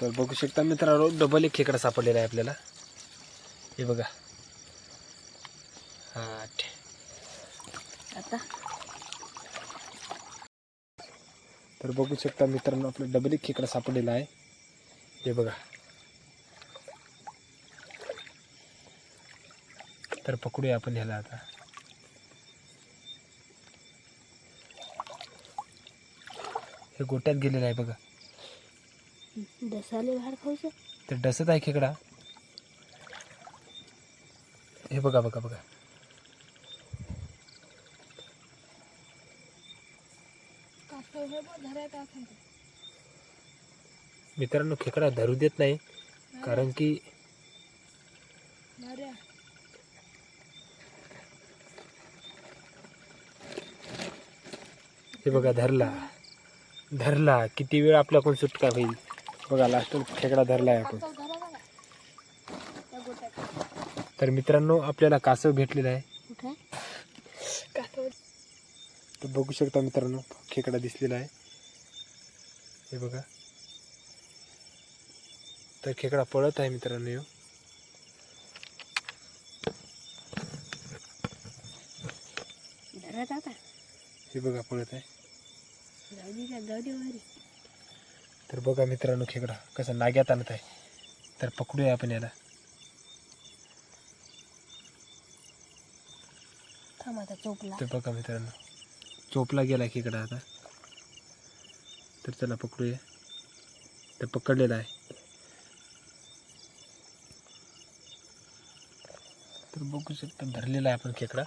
तर बघू शकता मित्रांनो डबल एक खेकडा सापडलेला आहे आपल्याला. हे बघा. हा आता? तर बघू शकता मित्रांनो आपलं डबल एक खेकडा सापडलेला आहे. हे बघा. तर पकडूया आपण ह्याला आता. हे गोट्यात गेलेलं आहे बघा. डसाले बाहेर खाऊचं? ते डसत आहे खेकडा. हे बघा बघा बघा. मित्रांनो खेकडा धरू देत नाही कारण की हे बघा धरला. धरला. किती वेळ आपल्याकडून सुटका होईल? बघा लास्ट खेकडा धरला आहे आपण. तर मित्रांनो आपल्याला कासव भेटलेला आहे. तर बघू शकता मित्रांनो खेकडा दिसलेला आहे. हे बघा. तर खेकडा पळत आहे मित्रांनो आता. हे बघा पळत आहे. तर बघा मित्रांनो खेकडा कसा नाग्यात आणत आहे. तर पकडूया आपण याला. थांब आता चोपला तर बघा मित्रांनो चोपला गेला खेकडा आता. तर चला पकडूया. तर पकडलेला आहे. तर बघू शकता धरलेला आहे आपण खेकडा.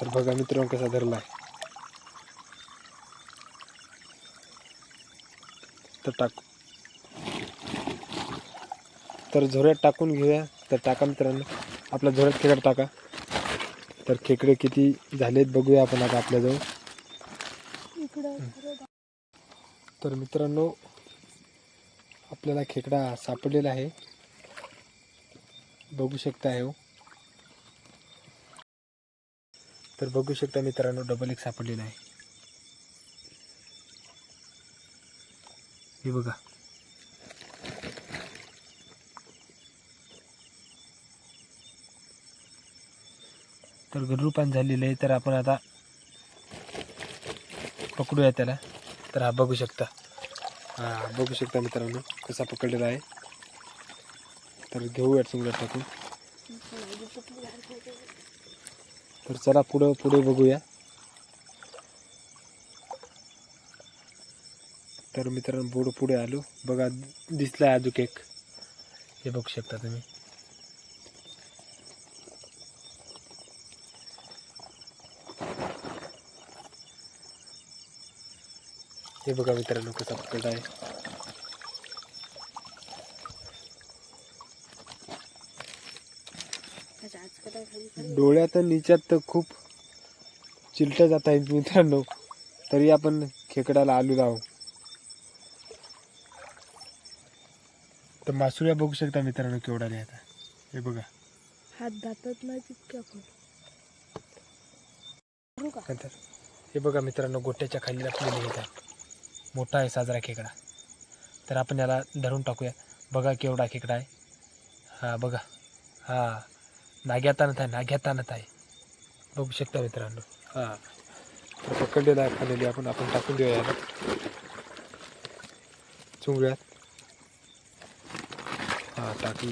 तर बघा मित्रांनो कसा धरला आहे. तर टाकू. तर झोऱ्यात टाकून घेऊया. तर टाका मित्रांनो. आपल्या झोऱ्यात खेकड टाका. तर खेकडे किती झालेत बघूया आपण आता आपल्याजवळ. तर मित्रांनो आपल्याला खेकडा सापडलेला आहे. बघू शकता आहे हो. तर बघू शकता मित्रांनो डबल एक सापडलेला आहे. हे बघा. तर गरुपान झालेलं आहे तर आपण आता पकडूया त्याला. तर हा बघू शकता. हा बघू शकता मित्रांनो कसा पकडलेला आहे. तर घेऊया चुंगड्यात टाकून. तर चला पुढं पुढे बघूया. तर मित्रांनो बोर्ड पुढे आलो. बघा दिसला आहे अजून एक. हे बघू शकता तुम्ही. हे बघा मित्रांनो कसा पकडला आहे. डोळ्यात निच्यात तर खूप चिलटं जात आहे मित्रांनो. तरी आपण खेकड्याला आलू लावू तर मासुळ्या बघू शकता मित्रांनो केवढा नाही आता हे बघा. हात दातात नाही तितक्या नंतर. हे बघा मित्रांनो गोट्याच्या खाली लपलेले येतात मोठा आहे साजरा खेकडा. तर आपण याला धरून टाकूया. बघा केवढा खेकडा आहे. हा बघा. हा. नाग्यात आणत आहे नाग्यात आणत आहे. बघू शकता मित्रांनो. हा. तर पकडलेला आहे खालेली आपण आपण टाकून देऊया याला. चुंगळ्यात. हा टाकलेला आहे